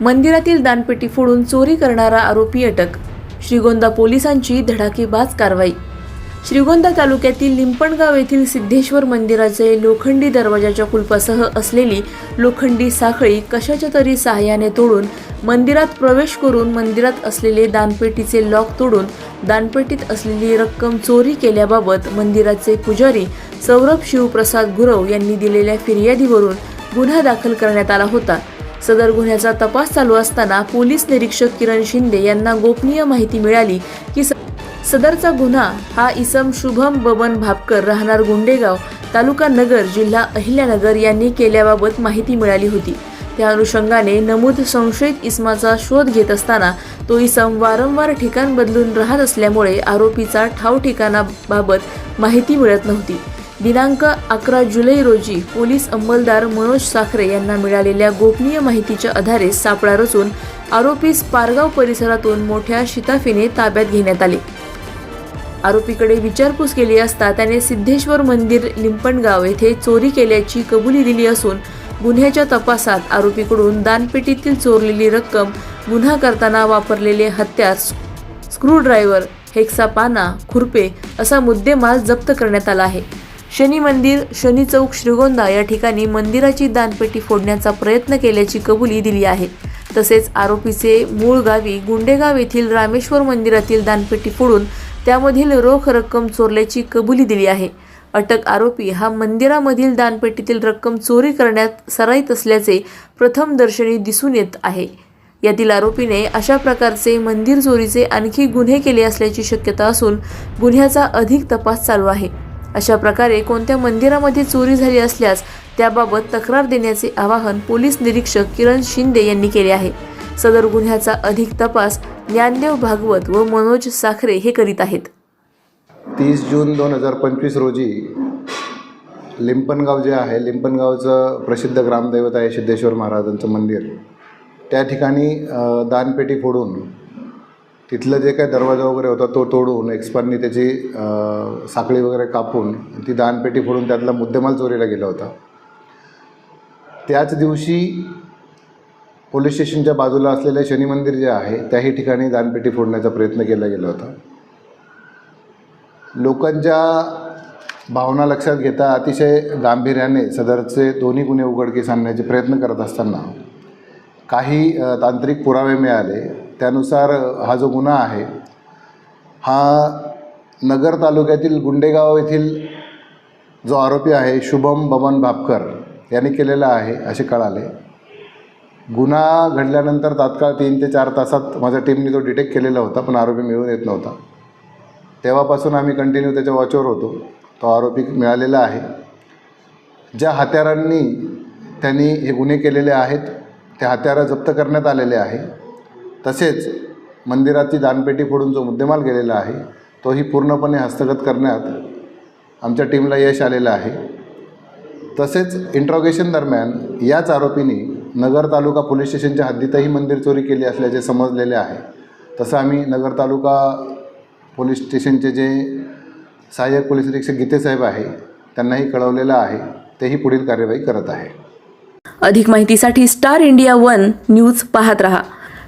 मंदिरातील दानपेटी फोडून चोरी करणारा आरोपी अटक. श्रीगोंदा पोलिसांची धडाकेबाज कारवाई. श्रीगोंदा तालुक्यातील लिंपणगाव येथील सिद्धेश्वर मंदिराचे लोखंडी दरवाजाच्या कुलपासह असलेली लोखंडी साखळी कशाच्या तरी सहाय्याने तोडून मंदिरात प्रवेश करून मंदिरात असलेले दानपेटीचे लॉक तोडून दानपेटीत असलेली रक्कम चोरी केल्याबाबत मंदिराचे पुजारी सौरभ शिवप्रसाद गुरव यांनी दिलेल्या फिर्यादीवरून गुन्हा दाखल करण्यात आला होता. सदर गुन्ह्याचा तपास चालू असताना पोलीस निरीक्षक किरण शिंदे यांना गोपनीय माहिती मिळाली की सदरचा गुन्हा हा इसम शुभम बबन भापकर राहणार गुंडेगाव तालुका नगर जिल्हा अहिल्यानगर यांनी केल्याबाबत माहिती मिळाली होती. त्या अनुषंगाने नमूद संशयित इसमाचा शोध घेत असताना तो इसम वारंवार ठिकाण बदलून राहत असल्यामुळे आरोपीचा ठाव ठिकाणाबाबत माहिती मिळत नव्हती. दिनांक अकरा जुलै रोजी पोलीस अंमलदार मनोज साखरे यांना मिळालेल्या गोपनीय माहितीच्या आधारे सापळा रचून आरोपीस पारगाव परिसरातून मोठ्या शिताफीने ताब्यात घेण्यात आले. आरोपीकडे विचारपूस केली असता त्याने सिद्धेश्वर मंदिर लिंपणगाव येथे चोरी केल्याची कबुली दिली असून गुन्ह्याच्या तपासात आरोपीकडून दानपेटीतील चोरलेली रक्कम गुन्हा करताना वापरलेले हत्यार स्क्रूड्रायव्हर हेक्सा पाना खुरपे असा मुद्देमाल जप्त करण्यात आला आहे. शनी मंदिर शनी चौक श्रीगोंदा या ठिकाणी मंदिराची दानपेटी फोडण्याचा प्रयत्न केल्याची कबुली दिली आहे. तसेच आरोपीचे मूळ गावी गुंडेगाव येथील रामेश्वर मंदिरातील दानपेटी फोडून त्यामधील रोख रक्कम चोरल्याची कबुली दिली आहे. अटक आरोपी हा मंदिरामधील दानपेटीतील रक्कम चोरी करण्यात सराईत असल्याचे प्रथम दर्शनी दिसून येत आहे. यातील आरोपीने अशा प्रकारचे मंदिर चोरीचे आणखी गुन्हे केले असल्याची शक्यता असून गुन्ह्याचा अधिक तपास चालू आहे. अशा प्रकारे कोणत्या मंदिरामध्ये चोरी झाली असल्यास त्याबाबत तक्रार देण्याचे आवाहन पोलीस निरीक्षक किरण शिंदे यांनी केले आहे. सदर गुन्ह्याचा अधिक तपास ज्ञानदेव भागवत व मनोज साखरे हे करीत आहेत. तीस जून दोन हजार पंचवीस रोजी लिंपणगाव जे आहे लिंपणगावचं प्रसिद्ध ग्रामदैवत आहे सिद्धेश्वर महाराजांचं मंदिर. त्या ठिकाणी दानपेटी फोडून तिथलं जे काही दरवाजा वगैरे होता तो तोडून एक्सपर्टनी त्याची साखळी वगैरे कापून ती दानपेटी फोडून त्यातला मुद्देमाल चोरीला गेला होता. त्याच दिवशी पोलीस स्टेशनच्या बाजूला असलेले शनी मंदिर जे आहे त्याही ठिकाणी दानपेटी फोडण्याचा प्रयत्न केला गेला होता. लोकांच्या भावना लक्षात घेता अतिशय गांभीर्याने सदरचे दोन्ही गुन्हे उघडकीस आणण्याचे प्रयत्न करत असताना काही तांत्रिक पुरावे मिळाले. त्यानुसार हा जो गुन्हा आहे हा नगर तालुक्यातील गुंडेगाव येथील जो आरोपी आहे शुभम बमन भापकर यांनी केलेला आहे असे कळाले. गुन्हा घडल्यानंतर तात्काळ तीन ते चार तासात माझ्या टीमने तो डिटेक्ट केलेला होता पण आरोपी मिळून येत नव्हता. तेव्हापासून आम्ही कंटिन्यू त्याच्या वॉचवर होतो. तो आरोपी मिळालेला आहे. ज्या हत्यारांनी त्यांनी हे गुन्हे केलेले आहेत ते हत्यारं जप्त करण्यात आलेले आहे. तसेच मंदिराची दानपेटी फोडून जो मुद्देमाल गेलेला आहे तोही पूर्णपणे हस्तगत करण्यात आमच्या टीमला यश आलेलं आहे. तसेच इंट्रॉगेशन दरम्यान याच आरोपींनी नगर तालुका पोलीस स्टेशनच्या हद्दीतही मंदिर चोरी केली असल्याचे समजलेले आहे. तसं आम्ही नगर तालुका पोलीस स्टेशनचे जे सहाय्यक पोलीस निरीक्षक गीतेसाहेब आहे त्यांनाही कळवलेलं आहे तेही पुढील कार्यवाही करत आहे. अधिक माहितीसाठी स्टार इंडिया वन न्यूज पाहत रहा.